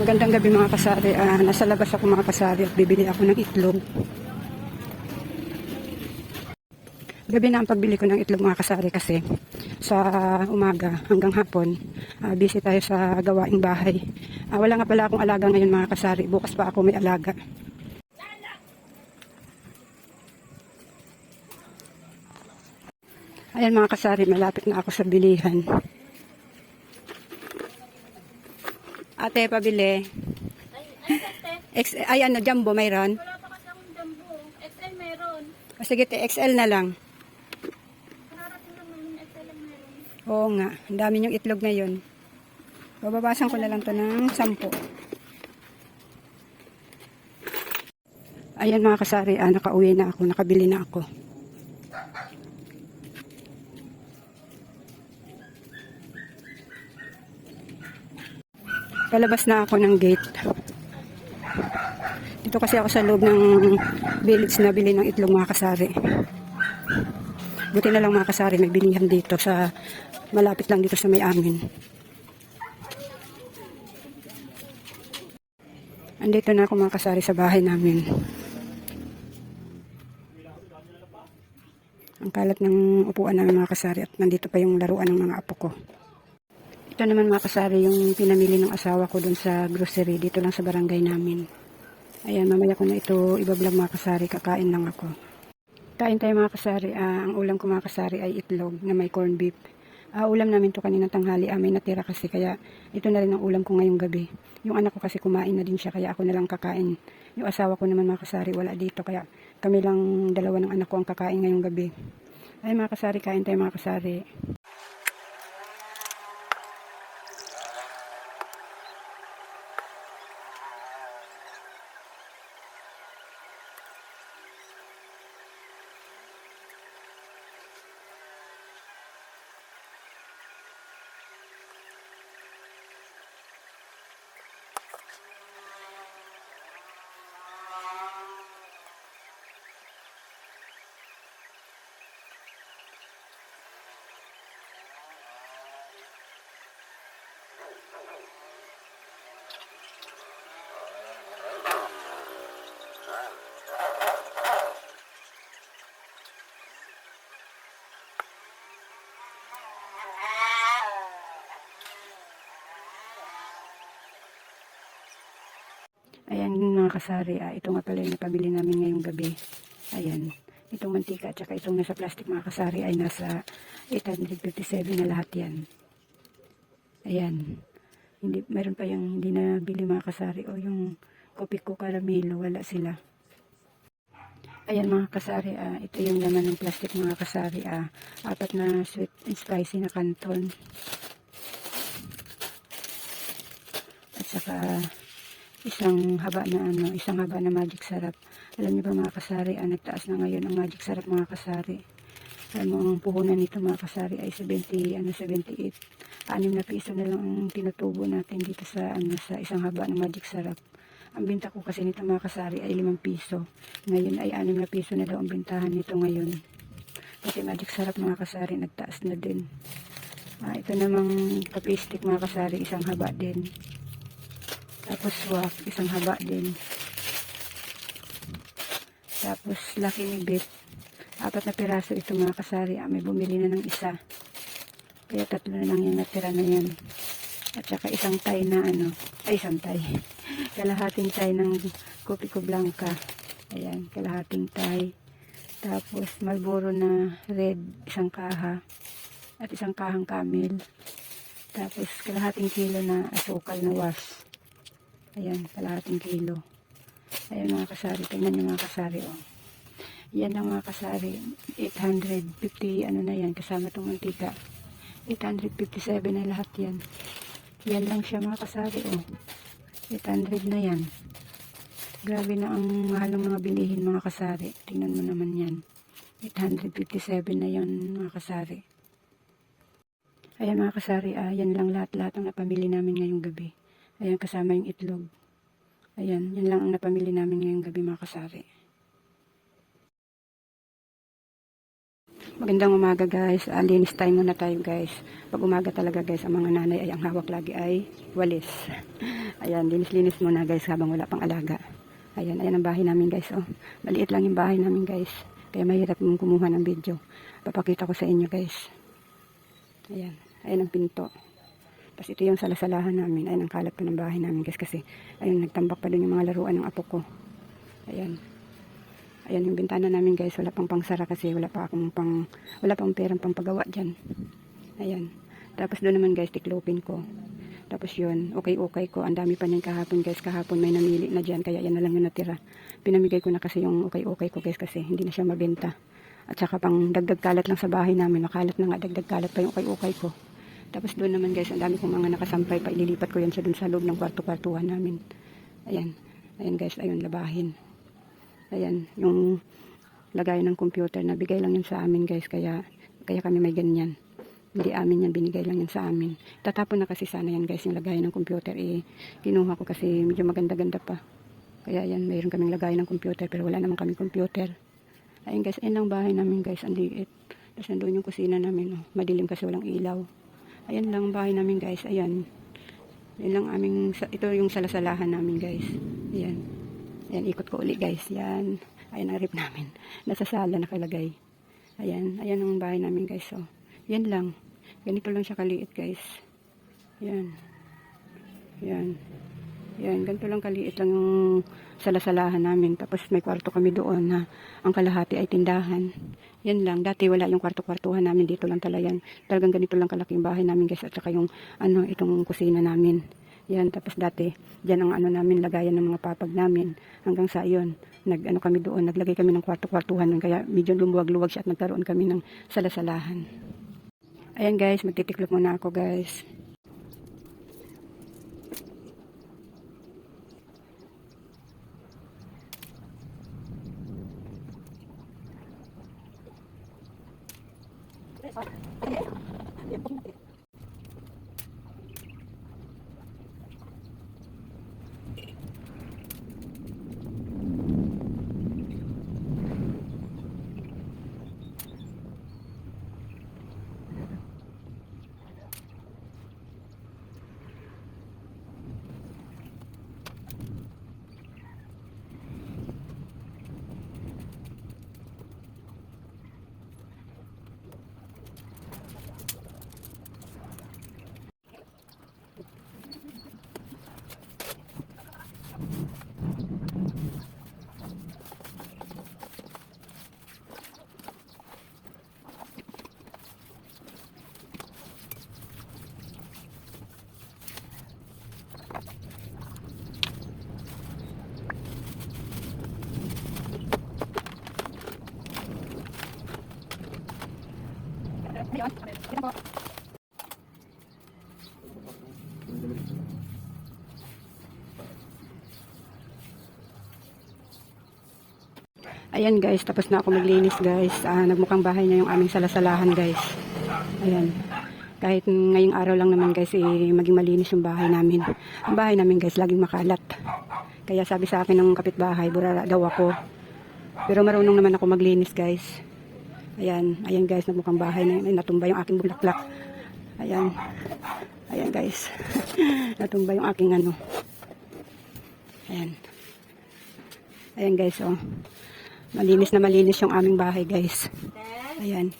Magandang gabi mga kasari. Ah, nasa labas ako mga kasari at bibili ako ng itlog. Gabi na ang pagbili ko ng itlog mga kasari kasi sa umaga hanggang hapon ah, busy tayo sa gawaing bahay. Ah, wala nga pala akong alaga ngayon mga kasari. Bukas pa ako may alaga. Ayan mga kasari, malapit na ako sa bilihan. Ate, pabili. X, ay ano, jumbo mayroon? Wala pa kasi akong jumbo. XL meron. O sige, te, XL na lang. Kararating lang namin XL ang meron. Oo nga, ang dami yung itlog ngayon. Bababasan ko na lang to ng sampu. Ayan mga kasari, ah, nakauwi na ako, nakabili na ako. Palabas na ako ng gate. Dito kasi ako sa loob ng village na bili ng itlog mga kasari. Buti na lang mga kasari, may bilihan dito sa malapit lang dito sa may amin. Andito na ako mga kasari sa bahay namin. Ang kalat ng upuan namin mga kasari at nandito pa yung laruan ng mga apo ko. Ito naman mga kasari yung pinamili ng asawa ko dun sa grocery dito lang sa barangay namin. Ayan, mamaya ko na ito ibablog mga kasari, kakain lang ako. Kain tayo mga kasari. Ah, ang ulam ko mga kasari ay itlog na may corned beef. Ah, ulam namin to kanina tanghali. Ah, may natira kasi kaya ito na rin ang ulam ko ngayong gabi. Yung anak ko kasi kumain na din siya kaya ako na lang kakain. Yung asawa ko naman mga kasari wala dito kaya kami lang dalawa ng anak ko ang kakain ngayong gabi. Ay mga kasari, kain tayo mga kasari. Ayan mga kasari, ah, ito nga pala yung napabili namin ngayong gabi. Ayan, itong mantika at saka itong nasa plastic mga kasari ay nasa 857 na lahat yan. Ayan, hindi, meron pa yung hindi na bili mga kasari o yung kopi ko caramelo, wala sila. Ayan mga kasari, ah, ito yung laman ng plastic mga kasari, ah, apat na sweet and spicy na canton. At saka isang haba na ano, isang haba na magic sarap. Alam niyo ba mga kasari, ah, nagtaas na ngayon ang magic sarap mga kasari. Alam mo, ang puhunan nito mga kasari ay 70, ano, 78. Anim na piso na lang ang tinutubo natin dito sa, ano, sa isang haba ng magic sarap. Ang binta ko kasi nito mga kasari ay 5 piso. Ngayon ay 6 na piso na daw ang bintahan nito ngayon. Kasi magic sarap mga kasari, nagtaas na din. Ah, ito namang kape stick mga kasari, isang haba din. Tapos swak, isang haba din. Tapos laki ni bit. Apat na piraso ito mga kasari. Ah, may bumili na ng isa. Kaya tatlo na lang yung natira na yan. At saka isang tay na ano. Ay, isang tay. Kalahating tay ng Copico Blanca. Ayan, kalahating tay. Tapos Marlboro na red, isang kaha. At isang kahang camel. Tapos kalahating kilo na asukal na was. Ayan, kalahating kilo. Ayan mga kasari. Tingnan nyo mga kasari, oh. Yan ang mga kasari. 850, ano na yan, kasama itong mantika. 857 na lahat yan. Yan lang siya mga kasari, oh. 800 na yan. Grabe na ang mahal ng mga bilihin mga kasari. Tingnan mo naman yan. 857 na yan mga kasari. Ayan mga kasari, ah, yan lang lahat-lahat ang napamili namin ngayong gabi. Ayan, kasama yung itlog. Ayan, yan lang ang napamili namin ngayong gabi mga kasari. Magandang umaga guys. Ah, linis time muna tayo guys. Pag umaga talaga guys, ang mga nanay ay ang hawak lagi ay walis. Ayan, linis-linis muna guys habang wala pang alaga. Ayan, ayan ang bahay namin guys. Oh. Maliit lang yung bahay namin guys. Kaya mahirap mong kumuha ng video. Papakita ko sa inyo guys. Ayan, ayan ang pinto. Tapos ito yung salasalahan namin. Ayan ang kalat ng bahay namin guys kasi ayun nagtambak pa dun yung mga laruan ng apo ko. Ayan. Ayan yung bintana namin guys, wala pang pangsara kasi wala pa akong pang, wala pang perang pang pagawa dyan. Ayan. Tapos doon naman guys, tiklopin ko. Tapos yun, okay-okay ko. Ang dami pa niyan kahapon guys. Kahapon may namili na dyan, kaya yan na lang yung natira. Pinamigay ko na kasi yung okay-okay ko guys kasi hindi na siya mabenta. At saka pang dagdag kalat lang sa bahay namin. Makalat na nga, dagdag kalat pa yung okay-okay ko. Tapos doon naman guys, ang dami kong mga nakasampay pa. Ililipat ko yan sa dun sa loob ng kwarto-kwartuhan namin. Ayan. Ayan guys, ayun, labahin. Ayan, yung lagay ng computer, nabigay lang yun sa amin guys, kaya, kaya kami may ganyan. Hindi amin yan, binigay lang yan sa amin. Tatapon na kasi sana yan guys, yung lagay ng computer. Eh, kinuha ko kasi medyo maganda-ganda pa. Kaya yan, mayroon kaming lagay ng computer, pero wala naman kaming computer. Ayun guys, ayun lang bahay namin guys, ang liit. Tapos nandun yung kusina namin, oh. madilim kasi walang ilaw. Ayan lang ang bahay namin guys, ayan. Yan lang aming, ito yung salasalahan namin guys. Ayan. Ayan, ikot ko uli guys. Yan. Ayan ang rip namin. Nasa sala nakalagay. Ayan. Ayan ang bahay namin guys. So, yan lang. Ganito lang siya kaliit guys. Yan. Yan. Yan. Ganito lang kaliit lang yung salasalahan namin. Tapos may kwarto kami doon na ang kalahati ay tindahan. Yan lang. Dati wala yung kwarto-kwartuhan namin. Dito lang talaga yan. Talagang ganito lang kalaki yung bahay namin guys. At saka yung ano, itong kusina namin. Yan, tapos dati, dyan ang ano namin, lagayan ng mga papag namin. Hanggang sa yun, nag, ano kami doon, naglagay kami ng kwarto-kwartuhan. Kaya medyo lumuwag-luwag siya at nagkaroon kami ng salasalahan. Ayan guys, magtitiklop muna ako guys. Ayan guys, tapos na ako maglinis guys. Ah, nagmukhang bahay na yung aming salasalahan guys. Ayan. Kahit ngayong araw lang naman guys, eh, maging malinis yung bahay namin. Ang bahay namin guys, laging makalat. Kaya sabi sa akin ng kapitbahay, burara daw ako. Pero marunong naman ako maglinis guys. Ayan, ayan guys, nagmukhang bahay na yun. Natumba yung aking bulaklak. Ayan. Ayan guys. natumba yung aking ano. Ayan. Ayan guys, oh. Malinis na malinis yung aming bahay, guys. Ayan.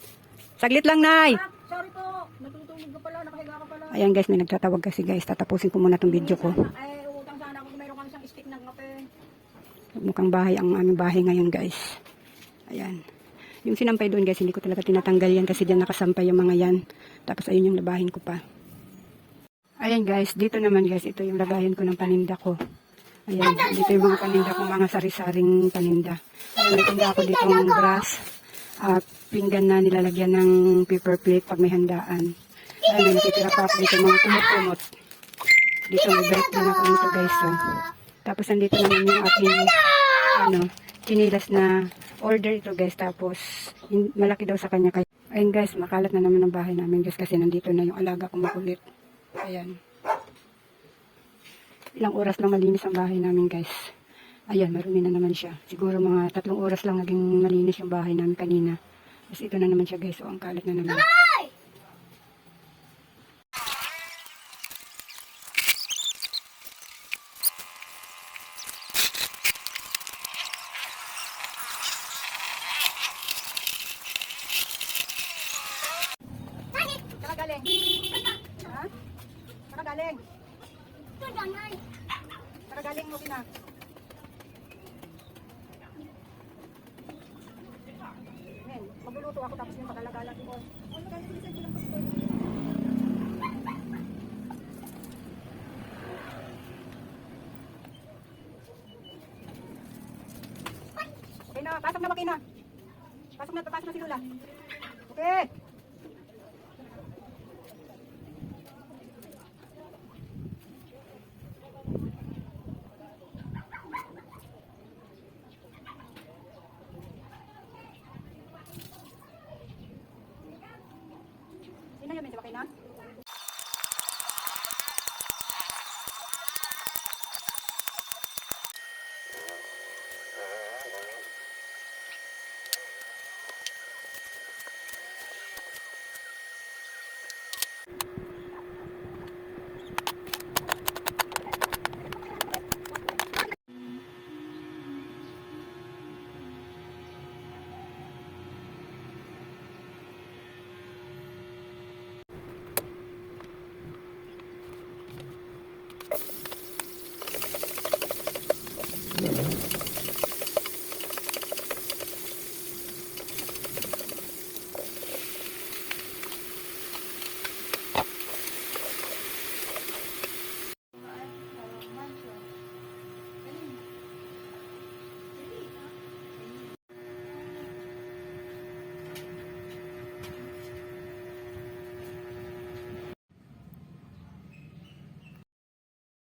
Saglit lang, Nay! Sorry po, natutulog ka pala, nakahiga ka pala. Ayan, guys, may nagtatawag kasi, guys. Tatapusin ko muna tong video ko. Ay, utang sana ako meron kang isang stick ng kape. Mukhang bahay ang aming bahay ngayon, guys. Ayan. Yung sinampay doon, guys, hindi ko talaga tinatanggal yan kasi dyan nakasampay yung mga yan. Tapos ayun yung labahin ko pa. Ayan, guys. Dito naman, guys, ito yung lagayan ko ng paninda ko. Ayan, dito yung mga paninda ko, mga sari-saring paninda. Ayan, may tinda ako dito ng brass. At pinggan na nilalagyan ng paper plate pag may handaan. Ayan, may natitira pa ako dito mga kumot-kumot. Dito may break din ako dito, guys. So. Tapos nandito naman yung aking ano, chinilas na order ito guys. Tapos malaki daw sa kanya. Ayun guys, makalat na naman ang bahay namin guys kasi nandito na yung alaga kong makulit. Ayan. Ilang oras lang malinis ang bahay namin guys. Ayan, marumi na naman siya. Siguro mga tatlong oras lang naging malinis yung bahay namin kanina. Tapos ito na naman siya guys. So, ang kalat na naman. Saan galing? Ha? Saan galing? Saan galing mo, Bina? Men, magluluto ako tapos yung pagalagalan ko. Ano ka bilisan ko lang gusto? Okay na, pasok na Makina. Pasok na, pasok na si Lula. Okay. ่จะไปนอน